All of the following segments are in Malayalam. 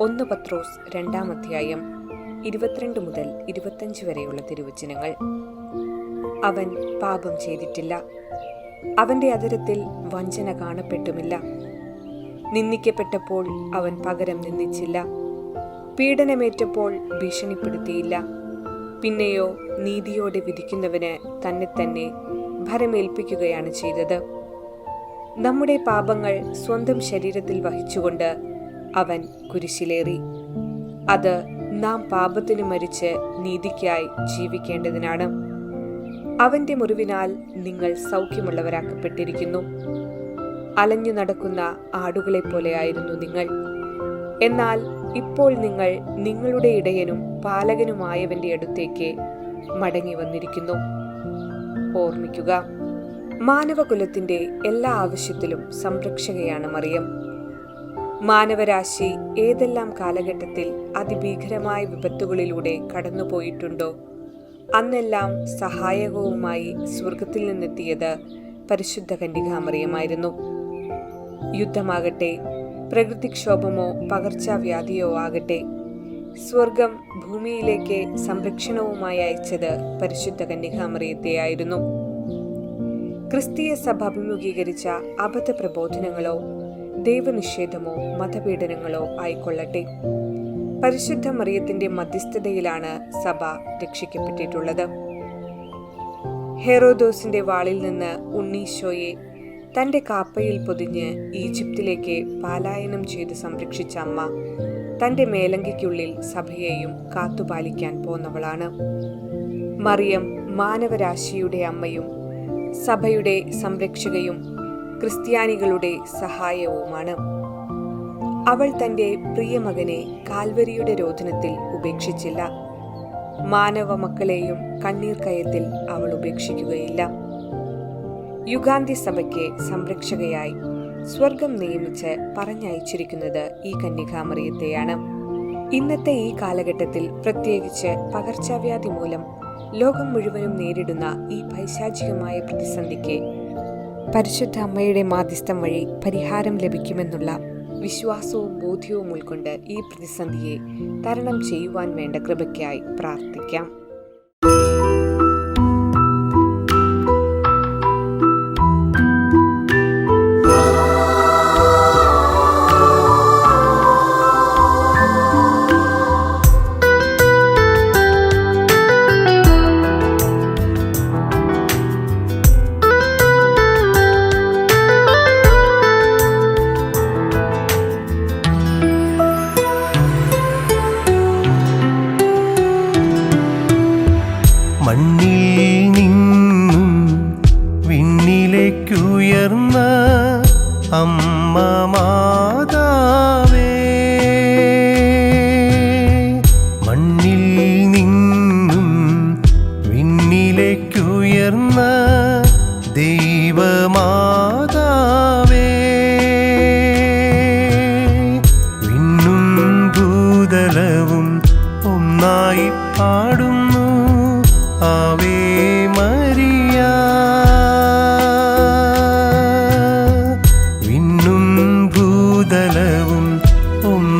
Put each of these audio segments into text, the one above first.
ഒന്ന് പത്രോസ് രണ്ടാം അധ്യായം ഇരുപത്തിരണ്ട് മുതൽ ഇരുപത്തഞ്ച് വരെയുള്ള തിരുവചനങ്ങൾ. അവൻ പാപം ചെയ്തിട്ടില്ല. അവന്റെ അതിരത്തിൽ വഞ്ചന കാണപ്പെട്ടുമില്ല. നിന്ദിക്കപ്പെട്ടപ്പോൾ അവൻ പകരം നിന്ദിച്ചില്ല. പീഡനമേറ്റപ്പോൾ ഭീഷണിപ്പെടുത്തിയില്ല. പിന്നെയോ നീതിയോടെ വിധിക്കുന്നവന് തന്നെ തന്നെ ഭരമേൽപ്പിക്കുകയാണ് ചെയ്തത്. നമ്മുടെ പാപങ്ങൾ സ്വന്തം ശരീരത്തിൽ വഹിച്ചുകൊണ്ട് അവൻ കുരിശിലേറി. അത് നാം പാപത്തിന് മരിച്ച് നീതിക്കായി ജീവിക്കേണ്ടതിനാണ്. അവന്റെ മുറിവിനാൽ നിങ്ങൾ സൗഖ്യമുള്ളവരാക്കപ്പെട്ടിരിക്കുന്നു. അലഞ്ഞു നടക്കുന്ന ആടുകളെ പോലെയായിരുന്നു നിങ്ങൾ. എന്നാൽ ഇപ്പോൾ നിങ്ങൾ നിങ്ങളുടെ ഇടയനും പാലകനുമായവന്റെ അടുത്തേക്ക് മടങ്ങി വന്നിരിക്കുന്നു. ഓർമ്മിക്കുക മാനവകുലത്തിന്റെ എല്ലാ ആവശ്യത്തിലും സംരക്ഷകയാണ് മറിയം. മാനവരാശി ഏതെല്ലാം കാലഘട്ടത്തിൽ അതിഭീകരമായ വിപത്തുകളിലൂടെ കടന്നുപോയിട്ടുണ്ടോ? അന്നെല്ലാം സഹായകവുമായി സ്വർഗത്തിൽ നിന്നെത്തിയത് പരിശുദ്ധ കന്യകാമറിയമായിരുന്നു യുദ്ധമാകട്ടെ പ്രകൃതിക്ഷോഭമോ പകർച്ചവ്യാധിയോ ആകട്ടെ സ്വർഗം ഭൂമിയിലേക്ക് സംരക്ഷണവുമായി അയച്ചത് പരിശുദ്ധ കന്യകാമറിയത്തെയായിരുന്നു ക്രിസ്തീയ സഭ അഭിമുഖീകരിച്ച അബദ്ധ പ്രബോധനങ്ങളോ ദൈവനിഷേധമോ മതപീഡനങ്ങളോ ആയിക്കൊള്ളട്ടെ. പരിശുദ്ധ മറിയത്തിന്റെ മധ്യസ്ഥതയിലാണ് സഭ രക്ഷിക്കപ്പെട്ടിട്ടുള്ളത്. ഹെറോദോസിന്റെ വാളിൽ നിന്ന് ഉണ്ണീശോയെ തന്റെ കാപ്പയിൽ പൊതിഞ്ഞ് ഈജിപ്തിലേക്ക് പാലായനം ചെയ്ത് സംരക്ഷിച്ച അമ്മ തന്റെ മേലങ്കിക്കുള്ളിൽ സഭയെയും കാത്തുപാലിക്കാൻ പോന്നവളാണ്. മറിയം മാനവരാശിയുടെ അമ്മയും സഭയുടെ സംരക്ഷകയും ക്രിസ്ത്യാനികളുടെ സഹായവുമാണ്. അവൾ തന്റെ പ്രിയമകനെ കാൽവരിയുടെ രോധനത്തിൽ ഉപേക്ഷിച്ചില്ല. മാനവ മക്കളെയും കണ്ണീർ കയത്തിൽ അവൾ ഉപേക്ഷിക്കുകയില്ല. യുഗാന്തി സഭയ്ക്ക് സംരക്ഷകയായി സ്വർഗം നിയമിച്ച് പറഞ്ഞയച്ചിരിക്കുന്നത് ഈ കന്യകാമറിയത്തെയാണ്. ഇന്നത്തെ ഈ കാലഘട്ടത്തിൽ പ്രത്യേകിച്ച് പകർച്ചവ്യാധി മൂലം ലോകം മുഴുവനും നേരിടുന്ന ഈ പൈശാചികമായ പ്രതിസന്ധിക്ക് പരിശുദ്ധ അമ്മയുടെ മാധ്യസ്ഥം വഴി പരിഹാരം ലഭിക്കുമെന്നുള്ള വിശ്വാസവും ബോധ്യവും ഉൾക്കൊണ്ട് ഈ പ്രതിസന്ധിയെ തരണം ചെയ്യുവാൻ വേണ്ട കൃപയ്ക്കായി പ്രാർത്ഥിക്കാം.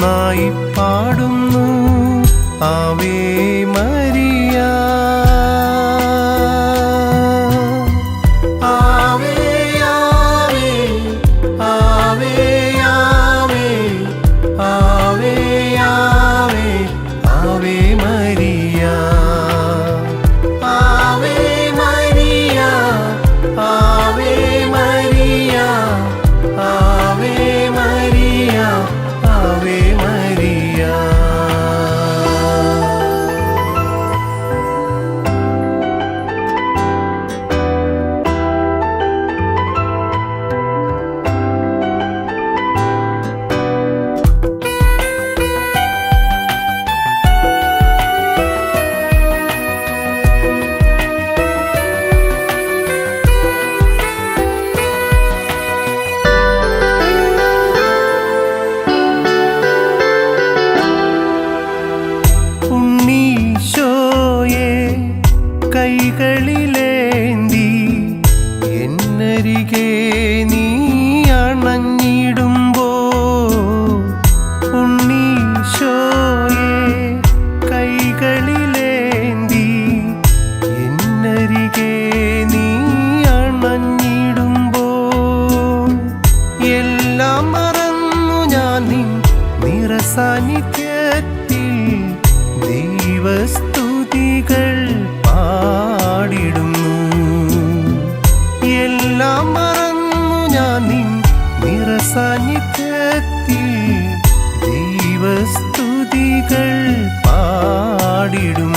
ഒന്നായി പാടുന്നു. ആവേ സാന്നിധ്യത്തിൽ ദൈവസ്തുതികൾ പാടിടും.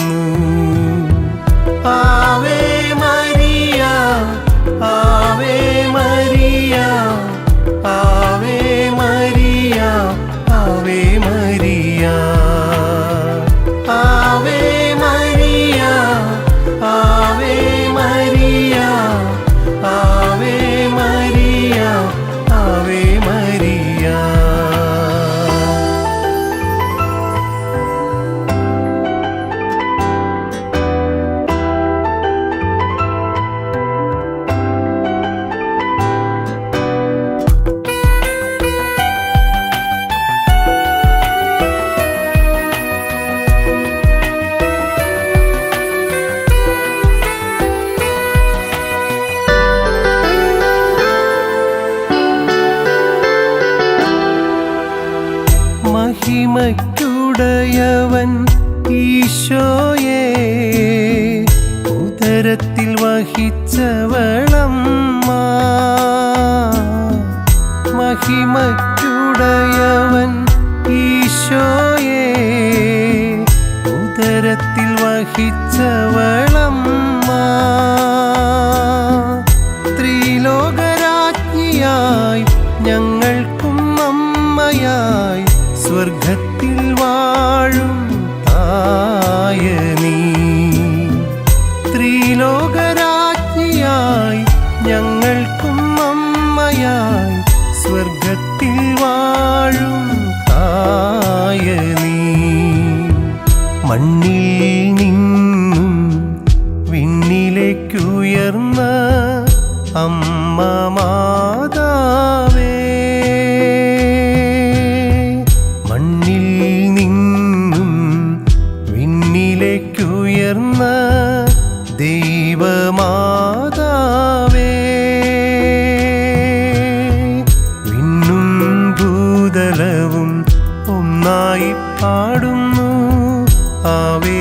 മഹിമയ്ക്കുടയവൻ ഈശോയെ ഉദരത്തിൽ വഹിച്ചവളമ്മ. മഹിമയ്ക്കുടയവൻ ഈശോയെ ഉദരത്തിൽ വഹിച്ചവളമ്മ. സ്വർഗത്തിൽ വാഴും തായ നീ. ത്രിലോകരാജ്ഞിയായി ഞങ്ങൾക്കും അമ്മയായി സ്വർഗത്തിൽ വാഴും തായ നീ. മണ്ണിൽ പാടുന്നു. ആവേ